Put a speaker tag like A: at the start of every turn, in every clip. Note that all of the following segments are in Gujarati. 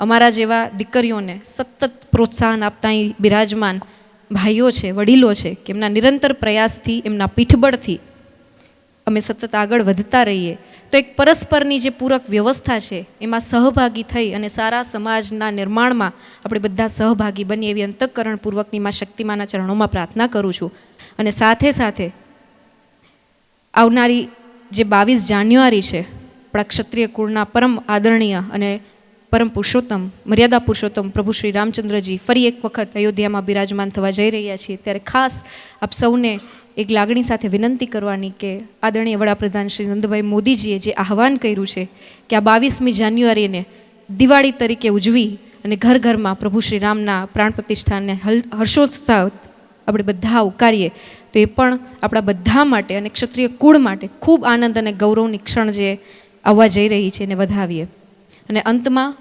A: અમારા જેવા દીકરીઓને સતત પ્રોત્સાહન આપતા અહીં બિરાજમાન ભાઈઓ છે, વડીલો છે, કે એમના નિરંતર પ્રયાસથી, એમના પીઠબળથી અમે સતત આગળ વધતા રહીએ. તો એક પરસ્પરની જે પૂરક વ્યવસ્થા છે, એમાં સહભાગી થઈ અને સારા સમાજના નિર્માણમાં આપણે બધા સહભાગી બની એવી અંતઃકરણપૂર્વકની માં શક્તિમાના ચરણોમાં પ્રાર્થના કરું છું. અને સાથે સાથે આવનારી જે બાવીસ જાન્યુઆરી છે, આપણા ક્ષત્રિય કુળના પરમ આદરણીય અને પરમ પુરુષોત્તમ, મર્યાદા પુરુષોત્તમ પ્રભુ શ્રી રામચંદ્રજી ફરી એક વખત અયોધ્યામાં બિરાજમાન થવા જઈ રહ્યા છીએ. ત્યારે ખાસ આપ સૌને એક લાગણી સાથે વિનંતી કરવાની કે આદરણીય વડાપ્રધાન શ્રી નંદભાઈ મોદીજીએ જે આહવાન કર્યું છે કે આ બાવીસમી જાન્યુઆરીને દિવાળી તરીકે ઉજવી અને ઘર ઘરમાં પ્રભુ શ્રી રામના પ્રાણ પ્રતિષ્ઠાને હર્ષોત્સાહ આપણે બધા ઉકારીએ, તો એ પણ આપણા બધા માટે અને ક્ષત્રિય કુળ માટે ખૂબ આનંદ અને ગૌરવની ક્ષણ જે આવવા જઈ રહી છે એને વધાવીએ. અને અંતમાં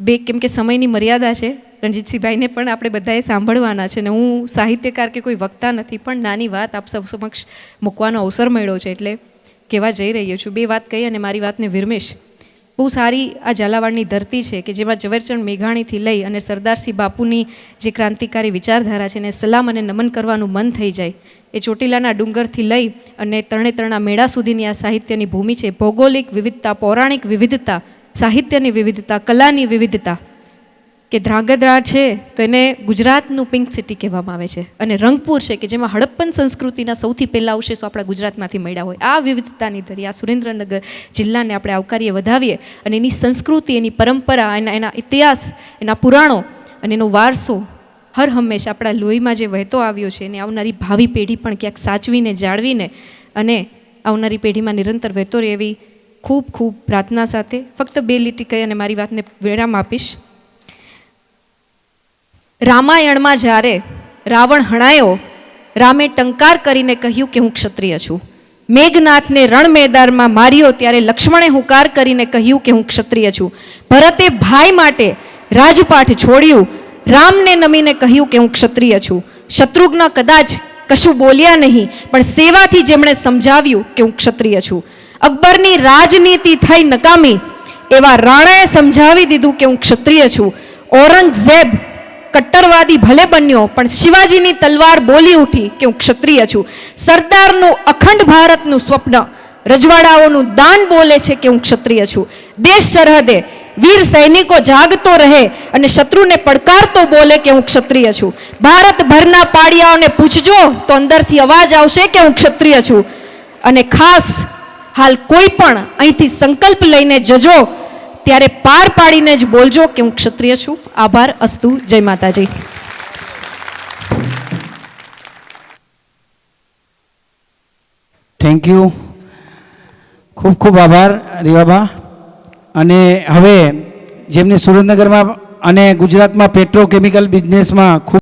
A: બે કેમ કે સમયની મર્યાદા છે, રણજીતસિંહભાઈને પણ આપણે બધાએ સાંભળવાના છે ને હું સાહિત્યકાર કે કોઈ વક્તા નથી, પણ નાની વાત આપ સૌ સમક્ષ મૂકવાનો અવસર મળ્યો છે એટલે કહેવા જઈ રહ્યો છું. બે વાત કહી અને મારી વાતને વિરમેશ. બહુ સારી આ ઝાલાવાડની ધરતી છે કે જેમાં ઝવેરચંદ મેઘાણીથી લઈ અને સરદારસિંહ બાપુની જે ક્રાંતિકારી વિચારધારા છે એને સલામ અને નમન કરવાનું મન થઈ જાય, એ ચોટીલાના ડુંગરથી લઈ અને તરણેતરના મેળા સુધીની આ સાહિત્યની ભૂમિ છે. ભૌગોલિક વિવિધતા, પૌરાણિક વિવિધતા સાહિત્યની વિવિધતા, કલાની વિવિધતા કે ધ્રાંગધ્રા છે તો એને ગુજરાતનું પિંક સિટી કહેવામાં આવે છે. અને રંગપુર છે કે જેમાં હડપ્પન સંસ્કૃતિના સૌથી પહેલાં અવશેષો આપણા ગુજરાતમાંથી મળ્યા હોય. આ વિવિધતાની ધરી આ સુરેન્દ્રનગર જિલ્લાને આપણે આવકારીએ, વધાવીએ અને એની સંસ્કૃતિ, એની પરંપરા, એના એના ઇતિહાસ, એના પુરાણો અને એનો વારસો હર હંમેશા આપણા લોહીમાં જે વહેતો આવ્યો છે એને આવનારી ભાવિ પેઢી પણ ક્યાંક સાચવીને, જાળવીને અને આવનારી પેઢીમાં નિરંતર વહેતો રહે એવી ખૂબ ખૂબ પ્રાર્થના સાથે ફક્ત બે લીટી કહી અને મારી વાતને વિરામ આપીશ. રામાયણમાં જ્યારે રાવણ હણાયો, રામે ટંકાર કરીને કહ્યું કે હું ક્ષત્રિય છું. મેઘનાથને રણ મેદાનમાં માર્યો ત્યારે લક્ષ્મણે હુંકાર કરીને કહ્યું કે હું ક્ષત્રિય છું. ભરતે ભાઈ માટે રાજપાઠ છોડ્યું. રામને નમીને કહ્યું કે હું ક્ષત્રિય છું. શત્રુઘ્ન કદાચ કશું બોલ્યા નહીં, પણ સેવાથી જેમણે સમજાવ્યું કે હું ક્ષત્રિય છું. અકબરની રાજનીતિ થઈ નકામી, એવા રાણાએ સમજાવી દીધું કે હું ક્ષત્રિય છું. ઔરંગઝેબ કટ્ટરવાદી ભલે બન્યો, પણ શિવાજીની તલવાર બોલી ઉઠી કે હું ક્ષત્રિય છું. સરદારનું અખંડ ભારતનું સ્વપ્ન, રજવાડાઓનું દાન બોલે છે કે હું ક્ષત્રિય છું. દેશ સરહદે વીર સૈનિકો જાગતો રહે અને શત્રુને પડકારતો બોલે કે હું ક્ષત્રિય છું. ભારતભરના પાડિયાઓને પૂછજો તો અંદરથી અવાજ આવશે કે હું ક્ષત્રિય છું. અને ખાસ હાલ કોઈ પણ અહીંથી સંકલ્પ લઈને જજો, ત્યારે પાર પાડીને જ બોલજો કે હું ક્ષત્રિય છું. આભાર, અસ્તુ, જય માતાજી.
B: થેન્ક યુ ખૂબ ખૂબ આભાર, રીવાબા. અને હવે જેમને સુરેન્દ્રનગરમાં અને ગુજરાતમાં પેટ્રોકેમિકલ બિઝનેસમાં ખૂબ